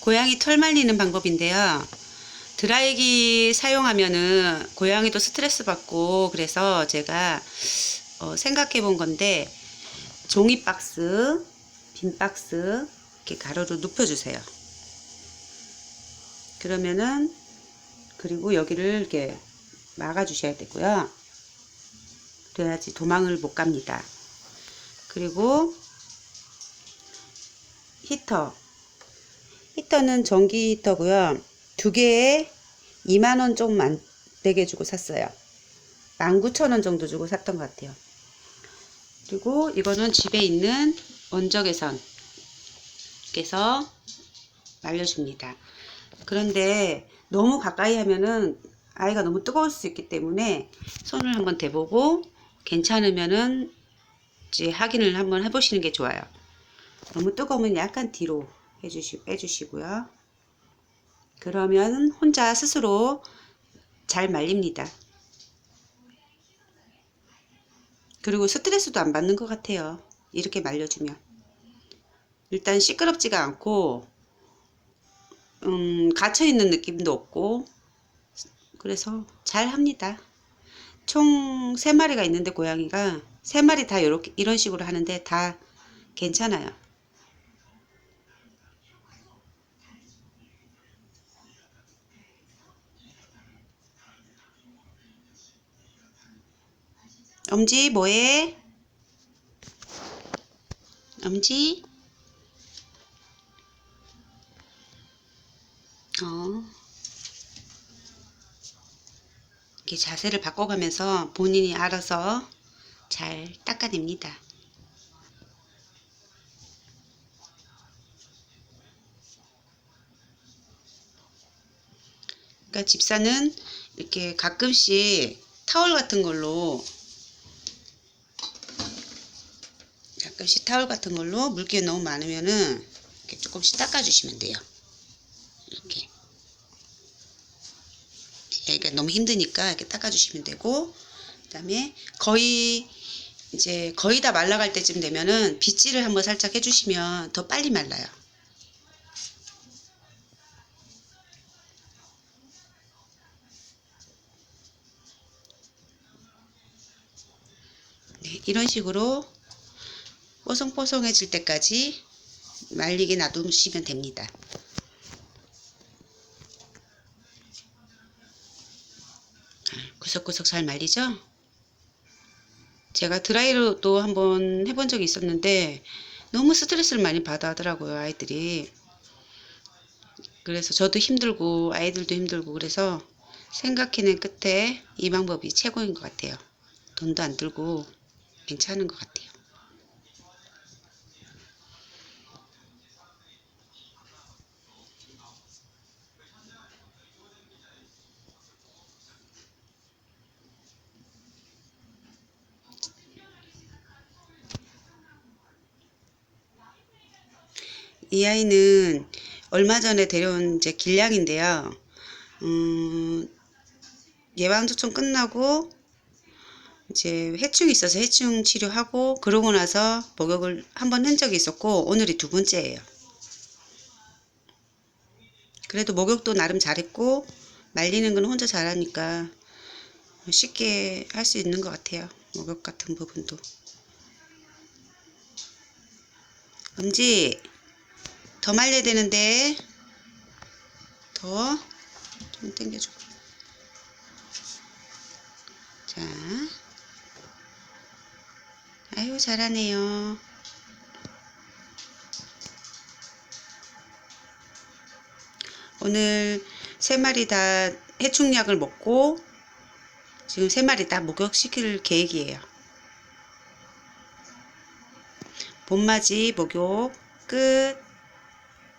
고양이 털 말리는 방법인데요. 드라이기 사용하면은 고양이도 스트레스 받고 그래서 제가 어, 생각해 본 건데 종이 박스, 빈 박스 이렇게 가로로 눕혀 주세요. 그러면은 그리고 여기를 이렇게 막아 주셔야 되고요. 그래야지 도망을 못 갑니다. 그리고 히터. 히터는 전기 히터고요. 두 개에 2만원 좀 안 되게 주고 샀어요. 19,000원 정도 주고 샀던 것 같아요. 그리고 이거는 집에 있는 원적외선 께서 말려줍니다. 그런데 너무 가까이 하면은 아이가 너무 뜨거울 수 있기 때문에 손을 한번 대보고 괜찮으면은 이제 확인을 한번 해보시는 게 좋아요. 너무 뜨거우면 약간 뒤로 해주시, 빼주시고요. 그러면 혼자 스스로 잘 말립니다. 그리고 스트레스도 안 받는 것 같아요. 이렇게 말려주면. 일단 시끄럽지가 않고, 음, 갇혀있는 느낌도 없고, 그래서 잘 합니다. 총 3마리가 있는데 고양이가 3마리 다 이렇게 이런 식으로 하는데 다 괜찮아요. 엄지 뭐해? 엄지? 어. 이렇게 자세를 바꿔가면서 본인이 알아서 잘 닦아냅니다. 그러니까 집사는 이렇게 가끔씩 타월 같은 걸로 가끔씩 타월 같은 걸로 물기가 너무 많으면은 이렇게 조금씩 닦아주시면 돼요. 이렇게. 그러니까 너무 힘드니까 이렇게 닦아주시면 되고, 그 다음에 거의 이제 거의 다 말라갈 때쯤 되면은 빗질을 한번 살짝 해주시면 더 빨리 말라요. 네, 이런 식으로 뽀송뽀송해질 때까지 말리게 놔두시면 됩니다. 구석구석 잘 말리죠? 제가 드라이로도 한번 해본 적이 있었는데 너무 스트레스를 많이 받아 하더라고요 아이들이 그래서 저도 힘들고 아이들도 힘들고 그래서 생각해낸 끝에 이 방법이 최고인 것 같아요 돈도 안 들고 괜찮은 것 같아요 이 아이는 얼마 전에 데려온 이제 길냥인데요. 음, 예방접종 끝나고 이제 해충이 있어서 해충 치료하고 그러고 나서 목욕을 한 번 한 적이 있었고 오늘이 두 번째예요. 그래도 목욕도 나름 잘했고 말리는 건 혼자 잘하니까 쉽게 할 수 있는 것 같아요. 목욕 같은 부분도. 엄지 더 말려야 되는데. 더 좀 당겨줘. 자. 아유 잘하네요. 오늘 세 마리 다 해충약을 먹고 지금 세 마리 다 목욕시킬 계획이에요. 봄맞이 목욕 끝